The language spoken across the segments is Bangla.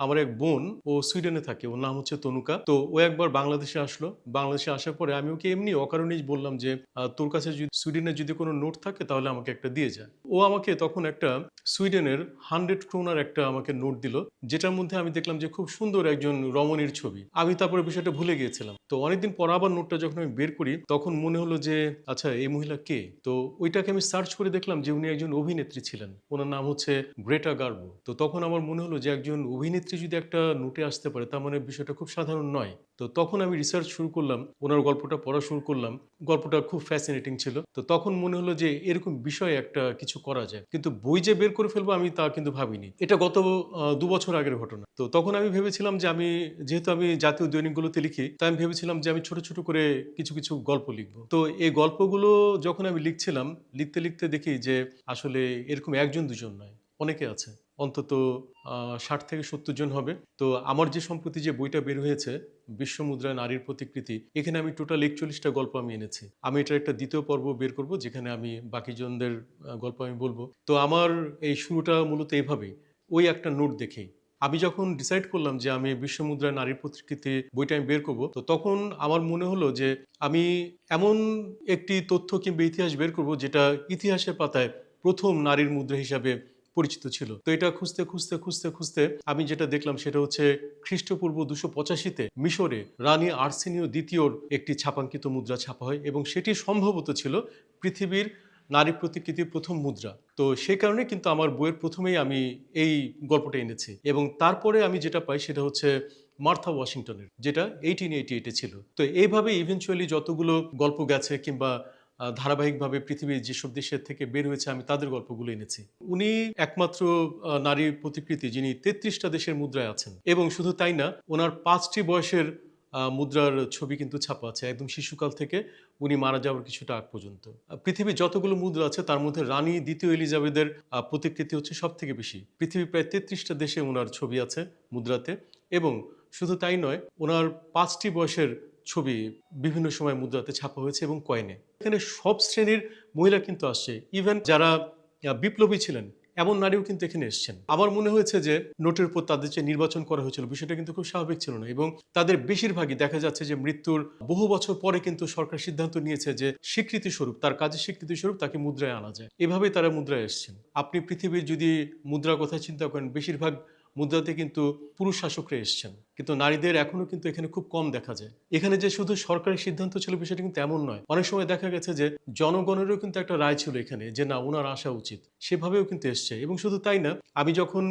আমার এক বোন ও সুইডেনে থাকে, ওর নাম হচ্ছে তনুকা। তো ও একবার বাংলাদেশে আসলো। বাংলাদেশে আসার পরে আমি ওকে এমনি অকারণেই বললাম যে তোর কাছে যদি সুইডেনের যদি কোনো নোট থাকে তাহলে আমাকে একটা দিয়ে যায় ও আমাকে তখন একটা সুইডেনের হান্ড্রেড ক্রোনার একটা আমাকে নোট দিল, যেটার মধ্যে আমি দেখলাম যে খুব সুন্দর একজন রমণীর ছবি। আমি তারপরে বিষয়টা ভুলে গিয়েছিলাম। তো অনেকদিন পর আবার নোটটা যখন আমি বের করি, তখন মনে হলো যে আচ্ছা এই মহিলা কে? তো ওইটাকে আমি সার্চ করে দেখলাম যে উনি একজন অভিনেত্রী ছিলেন। ওনার নাম হচ্ছে গ্রেটা গার্বো। তো তখন আমার মনে হলো যে একজন অভিনেত্রী যদি একটা নোটে আসতে পারে, তার মানে বিষয়টা খুব সাধারণ নয়। তো তখন আমি রিসার্চ শুরু করলাম, ওনার গল্পটা পড়া শুরু করলাম। গল্পটা খুব ফ্যাসিনেটিং ছিল। তো তখন মনে হলো যে এরকম বিষয়ে একটা কিছু করা যায়। কিন্তু বই যে বের করে ফেলব আমি তা কিন্তু ভাবিনি। এটা গত দু বছর আগের ঘটনা। তো তখন আমি ভেবেছিলাম যে আমি, যেহেতু আমি জাতীয় দৈনিকগুলোতে লিখি, তাই আমি ভেবেছিলাম যে আমি ছোট ছোট করে কিছু কিছু গল্প লিখব। তো এই গল্পগুলো যখন আমি লিখছিলাম, লিখতে লিখতে দেখি যে আসলে এরকম একজন দুজন নয়। অনেকে আছে। অন্তত ষাট থেকে সত্তর জন হবে। তো আমার যে সম্প্রতি যে বইটা বের হয়েছে, বিশ্ব মুদ্রায় নারীর প্রতিকৃতি, এখানে আমি টোটাল একচল্লিশটা গল্প আমি এনেছি। আমি এটার একটা দ্বিতীয় পর্ব বের করব, যেখানে আমি বাকি জনদের গল্প আমি বলব। তো আমার এই শুরুটা মূলত এইভাবেই ওই একটা নোট দেখেই। আমি যখন ডিসাইড করলাম যে আমি বিশ্ব মুদ্রায় নারীর প্রতিকৃতি বইটা আমি বের করব, তো তখন আমার মনে হলো যে আমি এমন একটি তথ্য কিংবা ইতিহাস বের করব, যেটা ইতিহাসের পাতায় প্রথম নারীর মুদ্রা হিসাবে পরিচিত ছিল। তো এটা খুঁজতে খুঁজতে খুঁজতে খুঁজতে আমি যেটা দেখলাম সেটা হচ্ছে খ্রিস্টপূর্ব দুশো পঁচাশিতে মিশরে রানী আর্সেনীয় দ্বিতীয়র একটি ছাপাঙ্কিত মুদ্রা ছাপা হয় এবং সেটি সম্ভবত ছিল পৃথিবীর নারী প্রতিকৃতির প্রথম মুদ্রা। তো সেই কারণে কিন্তু আমার বইয়ের প্রথমেই আমি এই গল্পটা এনেছি এবং তারপরে আমি যেটা পাই সেটা হচ্ছে মার্থা ওয়াশিংটনের, যেটা এইটিন এইটি এইটে ছিল। তো এইভাবে ইভেনচুয়ালি যতগুলো গল্প গেছে কিংবা ধারাবাহিকভাবে পৃথিবীর যেসব দেশের থেকে বের হয়েছে, আমি তাদের গল্পগুলো এনেছি। উনি একমাত্র নারী প্রতিকৃতি যিনি তেত্রিশটা দেশের মুদ্রায় আছেন। এবং শুধু তাই না, ওনার পাঁচটি বয়সের মুদ্রার ছবি কিন্তু ছাপা আছে। একদম শিশুকাল থেকে উনি মারা যাওয়ার কিছুটা আগ পর্যন্ত। পৃথিবীর যতগুলো মুদ্রা আছে, তার মধ্যে রানী দ্বিতীয় এলিজাবেথের প্রতিকৃতি হচ্ছে সব থেকে বেশি। পৃথিবীর প্রায় তেত্রিশটা দেশে ওনার ছবি আছে মুদ্রাতে। এবং শুধু তাই নয়, ওনার পাঁচটি বয়সের ছবি বিভিন্ন সময় মুদ্রাতে ছাপা হয়েছে এবং কয়েনে এখানে সব শ্রেণির মহিলা কিন্তু আসছে। ইভেন যারা বিপ্লবী ছিলেন, এমন নারীও কিন্তু এখানে এসেছেন। আমার মনে হয়েছে যে নোটের উপর তাদের যে নির্বাচন করা হয়েছিল, বিষয়টা কিন্তু খুব স্বাভাবিক ছিল না এবং তাদের বেশিরভাগই দেখা যাচ্ছে যে মৃত্যুর বহু বছর পরে কিন্তু সরকার সিদ্ধান্ত নিয়েছে যে স্বীকৃতি স্বরূপ তার কাজের স্বীকৃতি স্বরূপ তাকে মুদ্রায় আনা যায়। এভাবেই তারা মুদ্রায় এসেছেন। আপনি পৃথিবীর যদি মুদ্রার কথা চিন্তা করেন, বেশিরভাগ মুদ্রাতে কিন্তু পুরুষ শাসকরা এসছেন। কিন্তু নারীদের এখনও কিন্তু এখানে খুব কম দেখা যায়। এখানে যে শুধু সরকারি সিদ্ধান্ত ছিল বিষয়টা কিন্তু এমন নয়। অনেক সময় দেখা গেছে যে জনগণেরও কিন্তু একটা রায় ছিল এখানে যে না ওনার আসা উচিত। সেভাবেও কিন্তু এসছে। এবং শুধু তাই না, আমি যখন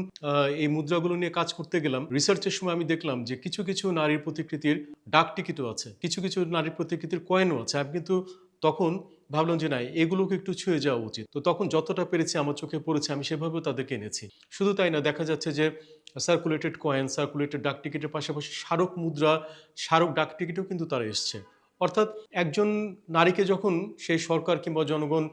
এই মুদ্রাগুলো নিয়ে কাজ করতে গেলাম রিসার্চের সময় আমি দেখলাম যে কিছু কিছু নারীর প্রতিকৃতির ডাক টিকিটও আছে, কিছু কিছু নারীর প্রতিকৃতির কয়েনও আছে। আমি কিন্তু তখন ভাবলাম যে না, এগুলোকে একটু ছুঁয়ে যাওয়া উচিত। তো তখন যতটা পেরেছি আমার চোখে পড়েছে, আমি সেভাবেও তাদেরকে এনেছি। শুধু তাই না, দেখা যাচ্ছে যে সার্কুলেটেড কয়েন সার্কুলেটেড ডাক টিকিটের পাশাপাশি স্মারক মুদ্রা, স্মারক ডাক টিকিটও কিন্তু তারা এসছে। অর্থাৎ একজন নারীকে যখন সেই সরকার কিংবা জনগণ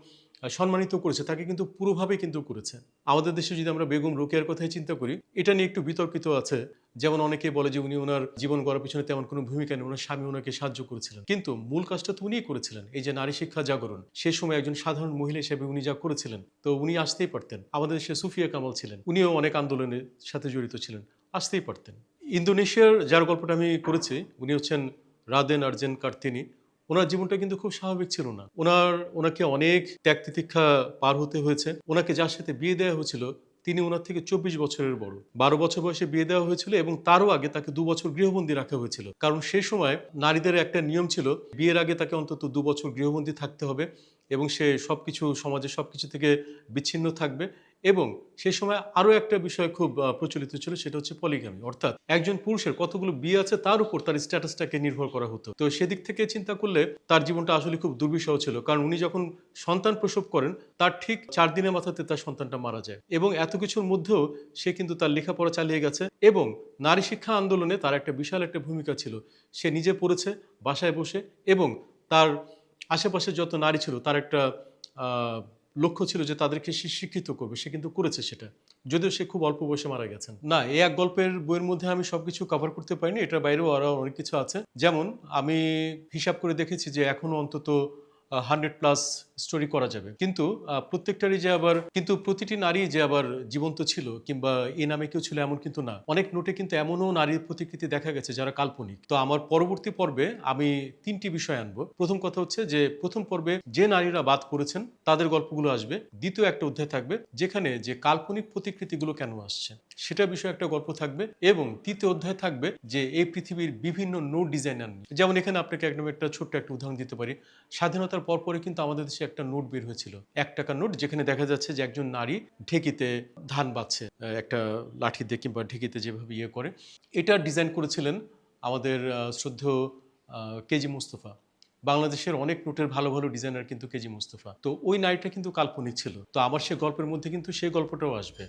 সম্মানিত করেছে, তাকে কিন্তু পুরোভাবে কিন্তু করেছে। আমাদের দেশে যদি আমরা বেগম রোকেয়ার কথাই চিন্তা করি, এটা নিয়ে একটু বিতর্কিত আছে। যেমন অনেকে বলে যে উনি ওনার জীবন গড়ার পিছনে তেমন কোনো ভূমিকা নেই, ওনার স্বামী ওনাকে সাহায্য করেছিলেন। কিন্তু মূল কাজটা তো উনিই করেছিলেন, এই যে নারী শিক্ষা জাগরণ। সে সময় একজন সাধারণ মহিলা হিসেবে উনি যা করেছিলেন, তো উনি আসতেই পারতেন। আমাদের দেশে সুফিয়া কামাল ছিলেন, উনিও অনেক আন্দোলনের সাথে জড়িত ছিলেন, আসতেই পারতেন। ইন্দোনেশিয়ার যার গল্পটা আমি করেছি, উনি হচ্ছেন রাদেন আর্জেন কার্তিনি। ওনার জীবনটা কিন্তু খুব স্বাভাবিক ছিল না। ওনার, ওনাকে অনেক ত্যাগ তিতিক্ষা পার হতে হয়েছে। ওনাকে যার সাথে বিয়ে দেওয়া হয়েছিল, তিনি ওনার থেকে চব্বিশ বছরের বড়। বারো বছর বয়সে বিয়ে দেওয়া হয়েছিল এবং তারও আগে তাকে দু বছর গৃহবন্দী রাখা হয়েছিল। কারণ সেই সময় নারীদের একটা নিয়ম ছিল, বিয়ের আগে তাকে অন্তত দু বছর গৃহবন্দী থাকতে হবে এবং সে সবকিছু সমাজে সবকিছু থেকে বিচ্ছিন্ন থাকবে এবং সেই সময় আরও একটা বিষয় খুব প্রচলিত ছিল, সেটা হচ্ছে পলিগামি। অর্থাৎ একজন পুরুষের কতগুলো বিয়ে আছে তার উপর তার স্ট্যাটাসটাকে নির্ভর করা হতো। তো সেদিক থেকে চিন্তা করলে তার জীবনটা আসলে খুব দুর্বিষহ ছিল, কারণ উনি যখন সন্তান প্রসব করেন, তার ঠিক চার দিনের মাথাতে তার সন্তানটা মারা যায় এবং এত কিছুর মধ্যেও সে কিন্তু তার লেখাপড়া চালিয়ে গেছে এবং নারী শিক্ষা আন্দোলনে তার একটা বিশাল একটা ভূমিকা ছিল। সে নিজে পড়েছে, বাসায় বসে এবং তার আশেপাশে যত নারী ছিল, তার একটা লক্ষ্য ছিল যে তাদেরকে সে শিক্ষিত করবে, সে কিন্তু করেছে সেটা। যদিও সে খুব অল্প বয়সে মারা গেছেন। না, এই এক গল্পের বইয়ের মধ্যে আমি সবকিছু কভার করতে পারিনি, এটার বাইরেও আরও অনেক কিছু আছে। যেমন, আমি হিসাব করে দেখেছি যে এখনও অন্তত হান্ড্রেড প্লাস স্টোরি করা যাবে। কিন্তু প্রত্যেকটারই যে আবার, কিন্তু প্রতিটি নারী যে আবার জীবন্ত ছিল, কিংবা এই নামে কেউ ছিল এমন কিন্তু না। অনেক নোটে কিন্তু এমনও নারীর প্রতিকৃতি দেখা গেছে যারা কাল্পনিক। তো আমার পরবর্তী পর্বে আমি তিনটি বিষয় আনব। প্রথম কথা হচ্ছে যে, প্রথম পর্বে যে নারীরা বাদ করেছেন তাদের গল্পগুলো আসবে। দ্বিতীয় একটা অধ্যায় থাকবে, যেখানে যে কাল্পনিক প্রতিকৃতিগুলো কেন আসছে। সেটা বিষয়ে একটা গল্প থাকবে এবং তৃতীয় অধ্যায় থাকবে যে এই পৃথিবীর বিভিন্ন নোট ডিজাইনার যেমন এখানে আপনাকে একদম একটা ছোট্ট একটা উদাহরণ দিতে পারি। স্বাধীনতার পর পরে কিন্তু আমাদের দেশে একটা নোট বের হয়েছিল। এক টাকা নোট যেখানে দেখা যাচ্ছে যে একজন নারী ঢেকিতে ধান বাচ্ছে একটা লাঠি দিয়ে কিংবা ঢেকিতে যেভাবে ইয়ে করে। এটা ডিজাইন করেছিলেন আমাদের শ্রদ্ধেয় কেজি মুস্তফা বাংলাদেশের অনেক নোটের ভালো ভালো ডিজাইনার কিন্তু কেজি মুস্তফা তো ওই নারীটা কিন্তু কাল্পনিক ছিল। তো আমার সে গল্পের মধ্যে কিন্তু সেই গল্পটাও আসবে।